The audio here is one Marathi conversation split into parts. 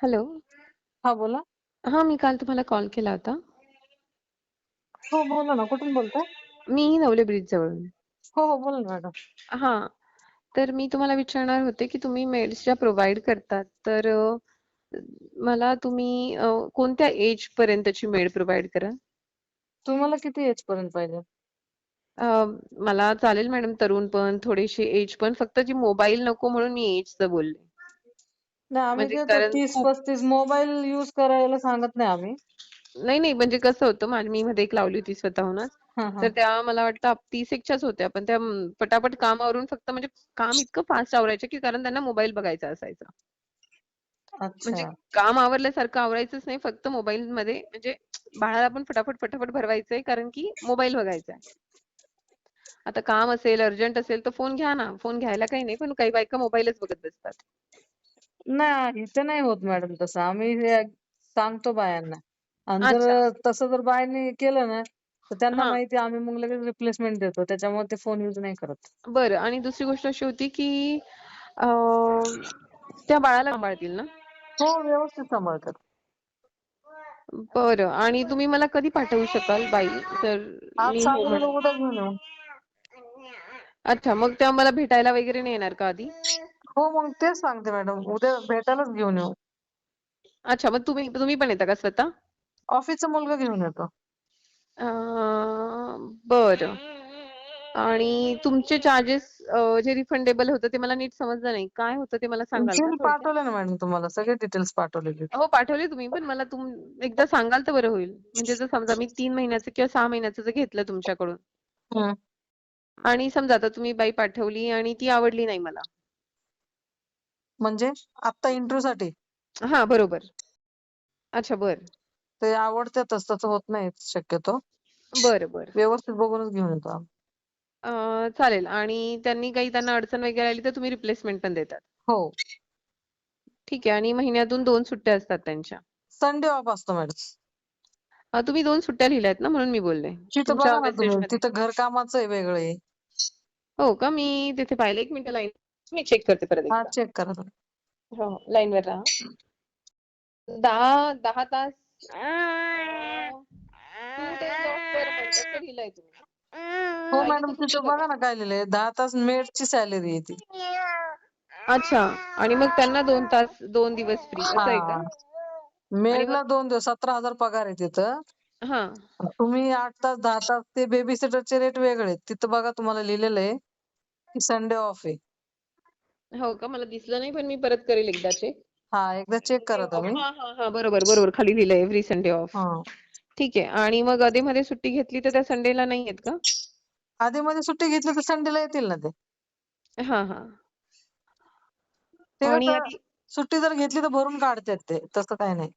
हॅलो. हां, बोला. हां, मी काल तुम्हाला कॉल केला होता. हो, बोला ना. कुठून बोलताय? मी नवले ब्रिजजवळून. हो, हो. बोला ना मॅडम. हां. तर मी तुम्हाला विचारणार होते, की तुम्ही मेड्स ज्या प्रोव्हाईड करतात, तर अ, मला तुम्ही अ, कोणत्या एजपर्यंतची मेड प्रोव्हाईड कराल? तुम्हाला किती एजपर्यंत पाहिजे? अ, मला चालेल मॅडम तरुण पण, थोडीशी एज पण. फक्त जी मोबाईल नको म्हणून मी एजचं बोलले. नाही, आम्ही म्हणजे देतो कारण खूप 30-35 मोबाईल यूज करायला सांगत नाही आम्ही. नाही, नाही. म्हणजे कसं होतं, माझी मी मध्ये एक लावली होती स्वतःहूनच. हां, तर. त्या मला वाटतं 30 एकच्याच होत्या. पण त्या पटापट काम आवरून फक्त म्हणजे काम इतकं फास्ट आवरायच्या, की कारण त्यांना मोबाईल बघायचा असायचा. म्हणजे अच्छा. काम आवरल्यासारखं आवरायचंच नाही. फक्त मोबाईलमध्ये म्हणजे बाळाला पण फटाफट, फटाफट भरवायचंय, कारण की मोबाईल बघायचा आहे. आता काम असेल, अर्जंट असेल, तर फोन घ्या ना. फोन घ्यायला काही नाही. पण काही बायका मोबाईलच बघत बसतात. नाही, इथे नाही होत मॅडम तसं. आम्ही हे सांगतो बायांना आणि जर अच्छा. तसं जर बायांनी केलं ना, तर त्यांना हां. माहिती आहे आम्ही मग लगेच रिप्लेसमेंट देतो. त्याच्यामुळे ते फोन यूज नाही करत. बरं आणि दुसरी गोष्ट अशी होती, की अ, त्या बाळाला सांभाळतील ना? हो, व्यवस्थित सांभाळतात. बरं आणि तुम्ही मला कधी पाठवू शकाल बाई? तर आज मी हो चालू झालं, म्हणेन. उद्या घेऊन येऊ. अच्छा, मग त्या मला भेटायला वगैरे नाही येणार का आधी? हो, मग तेच सांगते मॅडम. उद्या भेटायलाच घेऊन येऊ. अच्छा, मग तुम्ही तुम्ही पण येता का स्वतः? ऑफिसचा मुलगा घेऊन येतो. बरं. आणि तुमचे चार्जेस जे रिफंडेबल होतं ते मला नीट समजलं नाही. काय होतं ते मला सांगाल का थोडक्यात? पाठवलं ना मॅडम तुम्हाला. सगळे डिटेल्स पाठवलेले. हो, पाठवले तुम्ही. पण मला तुम एकदा सांगाल तर बरं होईल. म्हणजे जर समजा मी 3 महिन्याचं किंवा 6 महिन्याचं जर घेतलं तुमच्याकडून हं. आणि समजा आता तुम्ही बाई पाठवली आणि ती आवडली नाही मला. म्हणजे आत्ता इंटरव्ह्यूसाठी? हां, बरोबर. अच्छा, बरं. ते आवडतातच तसं होत नाही शक्यतो. बरं, बरं. व्यवस्थित बघूनच घेऊन येतो आम्ही. अ, चालेल आणि त्यांनी काही त्यांना अडचण वगैरे आली तर तुम्ही रिप्लेसमेंट पण देतात. हो. ठीक आहे आणि महिन्यातून 2 सुट्ट्या असतात त्यांच्या. संडे ऑफ असतो मॅडम. अ, तुम्ही 2 सुट्ट्या लिहिल्यात ना म्हणून मी बोलले. तिथं तुमच्या बघा ना तुम्ही. मेसेजमध्ये. तिथं घरकामाचं आहे वेगळं. हो का? मी तिथे पाहिलं. 1 मिनिट लाईन मी चेक करते परत हां, एकदा. चेक करा तुम्ही. हो. लाईनवर राहा. 10 10 तास अ, 2 डेज ऑफ पर मंथ असं लिहिलंय तुम्ही. हो मॅडम, तर तिथं बघा. ना काय लिहिलंय. 10 तास मेडची सॅलरी आहे ती. अच्छा आणि मग त्यांना 2 तास 2 दिवस फ्री असं आहे का? मेडला 2 दिवस 17,000 पगार आहे तिथं. हां. तुम्ही 8 तास, 10 तास ते बेबी सिटरचे रेट वेगळे आहेत. तिथं बघा तुम्हाला लिहिलेलं आहे, की संडे ऑफ आहे. हो का? मला दिसलं नाही पण मी परत करेल एकदा चेक. हां, एकदा चेक डे करा ऑफ तुम्ही. हां, हां, हां. बरोबर, बरोबर. खाली लिहिलंय एव्हरी संडे ऑफ. हां. ठीक आहे आणि मग अधेमध्ये सुट्टी घेतली तर त्या संडेला नाही आहेत का? अधेमध्ये सुट्टी घेतली तर संडेला येतील ना ते. हां, हां. ते आणि कसं आधी सुट्टी जर घेतली तर भरून काढतात ते. तसं काही नाही.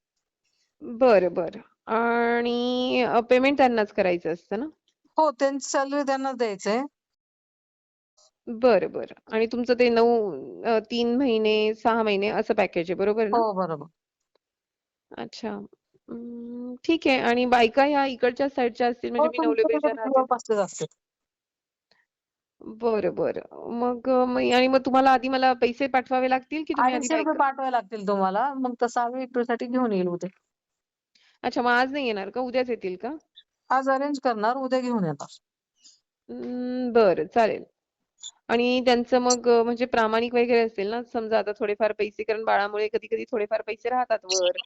बरं, बरं. आणि पेमेंट त्यांनाच करायचं असतं ना? हो, त्यांची सॅलरी त्यांनाच द्यायचंय. बरं, बरं. आणि तुमचं ते 9 अ, 3 महिने, 6 महिने असं पॅकेज आहे बरोबर ना? हो, बरोबर. अच्छा. अं, ठीक आहे आणि बायका ह्या इकडच्या साइडच्या असतील म्हणजे हो, मी नवले तुमच्याकडे ब्रिजला राहते तर जवळपासचेच असतात. बरं, बरं. मग अ, आणि मग तुम्हाला आधी मला पैसे पाठवावे लागतील की तुम्ही आधी ₹250 बायका पाठवावे लागतील तुम्हाला. मग तसं आम्ही इंटरव्ह्यूसाठी घेऊन येईल उद्या. अच्छा, मग आज नाही येणार का? उद्याच येतील का? आज अरेंज करणार, उद्या घेऊन येणार. अं, बरं चालेल. आणि त्यांचं मग म्हणजे प्रामाणिक वगैरे असेल ना? समजा आता थोडेफार पैसे कारण बाळामुळे कधी-कधी थोडेफार पैसे राहतात वर.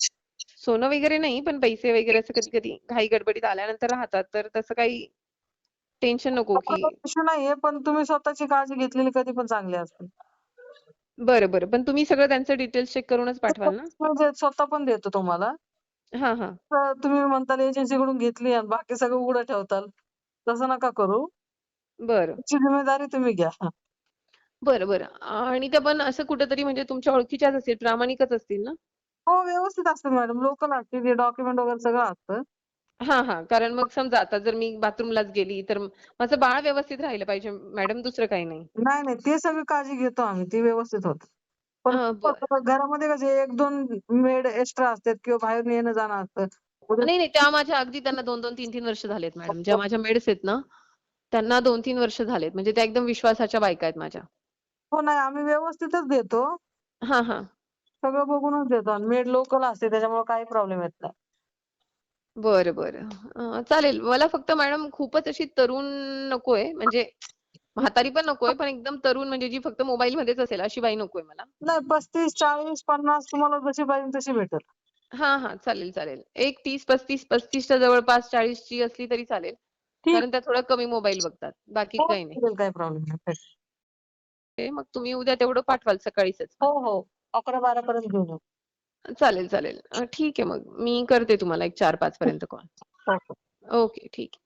सोनं वगैरे नाही, पण पैसे वगैरे असं कधी-कधी घाई गडबडीत आल्यानंतर राहतात. तर तसं काही टेन्शन नको की नाहीये, पण तुम्ही स्वतःची काळजी घेतलेली कधी पण चांगली असते. बरं, बरं. पण तुम्ही सगळं त्यांचं डिटेल्स चेक करूनच पाठवाल ना? म्हणजे स्वतः पण देतो तुम्हाला. हां, हां. तर तुम्ही म्हणताल एजन्सीकडून घेतली आणि बाकी सगळं उघडं ठेवताल. तसं नका करू. बरं. जिम्मेदारी तुम्ही घ्या. बरं, बरं. आणि त्या पण असं कुठेतरी म्हणजे तुमच्या ओळखीच्याच असतील, प्रामाणिकच असतील ना? हो, व्यवस्थित असतात मॅडम. लोकल असते. ते डॉक्युमेंट वगैरे सगळं असतं. हां, हां. कारण मग समजा आता जर मी बाथरूमलाच गेली, तर माझं बाळ व्यवस्थित राहिलं पाहिजे मॅडम, दुसरं काही नाही. नाही, नाही. ते सगळी काळजी घेतो आम्ही. ती व्यवस्थित होतं. पण बरं. घरामध्ये कसे 1-2 मेड एक्स्ट्रा असतात किंवा बाहेरून येणं-जाणं असतं. उद्या नाही, नाही. त्या माझ्या अगदी त्यांना 2-2, 3-3 वर्ष झालेत मॅडम. ज्या माझ्या मेड्स आहेत ना, त्यांना 2-3 वर्ष झालेत. म्हणजे त्या एकदम विश्वासाच्या बायका आहेत माझ्या. हो, नाही. आम्ही व्यवस्थितच देतो. हां, हां. सगळं बघूनच देतो आणि मेड लोकल असते त्याच्यामुळे काही प्रॉब्लेम येत नाही बरं बरं अं, चालेल मला फक्त मॅडम खूपच अशी तरुण नकोय म्हणजे म्हातारी पण नकोय पण एकदम तरुण म्हणजे जी फक्त मोबाईल मध्येच असेल अशी बाई नकोय मला नाही पस्तीस चाळीस पन्नास तुम्हाला जशी पाहिजे तशी भेटेल हा हा चालेल चालेल एक तीस पस्तीस पस्तीसच्या जवळपास चाळीसची असली तरी चालेल कारण त्या थोडं कमी मोबाईल बघतात. बाकी हो काही नाही. प्रॉब्लेम नाही. मग तुम्ही उद्या तेवढं पाठवाल सकाळीच हो हो. अकरा बारा पर्यंत घेऊन येऊ. चालेल चालेल. ठीक आहे मग. मी करते तुम्हाला एक चार पाच पर्यंत कॉल ओके ठीक आहे.